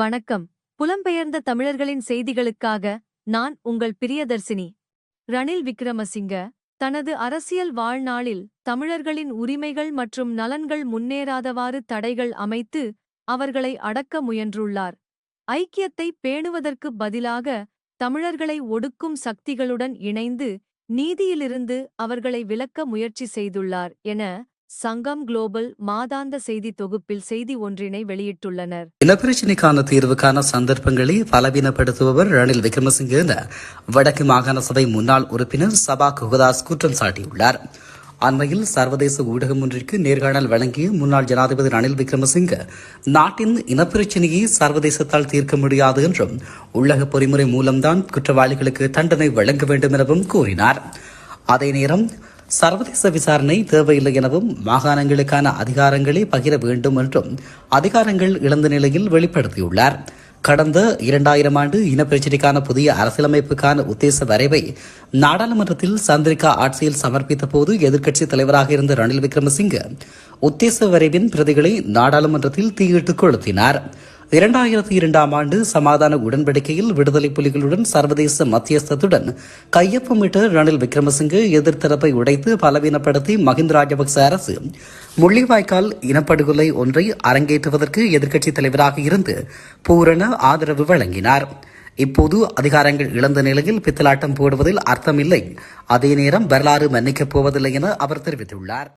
வணக்கம். புலம்பெயர்ந்த தமிழர்களின் செய்திகளுக்காக நான் உங்கள் பிரியதர்சினி. ரணில் விக்ரமசிங்க தனது அரசியல் வாழ்நாளில் தமிழர்களின் உரிமைகள் மற்றும் நலன்கள் முன்னேறாதவாறு தடைகள் அமைத்து அவர்களை அடக்க முயன்றுள்ளார். ஐக்கியத்தை பேணுவதற்கு பதிலாக தமிழர்களை ஒடுக்கும் சக்திகளுடன் இணைந்து நீதியிலிருந்து அவர்களை விலக்க முயற்சி செய்துள்ளார் என சங்கம் குளோபல் மாதாந்த செய்தி தொகுப்பில் செய்தி ஒன்றினை வெளியிட்டுள்ளனர். இனப்பிரச்சினைக்கான தீர்வுக்கான சந்தர்ப்பங்களை பலவீனப்படுத்துபவர் ரணில் விக்ரமசிங்கே என வடக்கு மாகாண சபை முன்னாள் உறுப்பினர் சபா குகதாஸ் குற்றம் சாட்டியுள்ளார். அண்மையில் சர்வதேச ஊடகம் ஒன்றிற்கு நேர்காணல் வழங்கிய முன்னாள் ஜனாதிபதி ரணில் விக்ரமசிங்க நாட்டின் இனப்பிரச்சினையை சர்வதேசத்தால் தீர்க்க முடியாது என்றும் உள்ளக பொறிமுறை மூலம்தான் குற்றவாளிகளுக்கு தண்டனை வழங்க வேண்டும் எனவும் கூறினார். அதே நேரம் சர்வதேச விசாரணை தேவையில்லை எனவும் மாகாணங்களுக்கான அதிகாரங்களை பகிர வேண்டும் என்றும் அதிகாரங்கள் இழந்த நிலையில் வெளிப்படுத்தியுள்ளார். கடந்த இரண்டாயிரம் ஆண்டு இனப்பிரச்சினைக்கான புதிய அரசியலமைப்புக்கான உத்தேச வரைவை நாடாளுமன்றத்தில் சந்திரிகா ஆட்சியில் சமர்ப்பித்த போது எதிர்க்கட்சித் தலைவராக இருந்த ரணில் விக்ரமசிங்க உத்தேச வரைவின் பிரதிகளை நாடாளுமன்றத்தில் தீயிட்டு கொளுத்தினார். இரண்டாயிரத்தி இரண்டாம் ஆண்டு சமாதான உடன்படிக்கையில் விடுதலை புலிகளுடன் சர்வதேச மத்தியஸ்தத்துடன் கையொப்பமிட்ட ரணில் விக்ரமசிங்கே எதிர்த்தரப்பை உடைத்து பலவீனப்படுத்தி மஹிந்த ராஜபக்ச அரசு முள்ளிவாய்க்கால் இனப்படுகொலை ஒன்றை அரங்கேற்றுவதற்கு எதிர்க்கட்சித் தலைவராக இருந்து பூரண ஆதரவு வழங்கினார். இப்போது அதிகாரங்கள் இழந்த நிலையில் பித்தலாட்டம் போடுவதில் அர்த்தமில்லை. அதே நேரம் வரலாறு மன்னிக்கப் போவதில்லை என அவர் தெரிவித்துள்ளார்.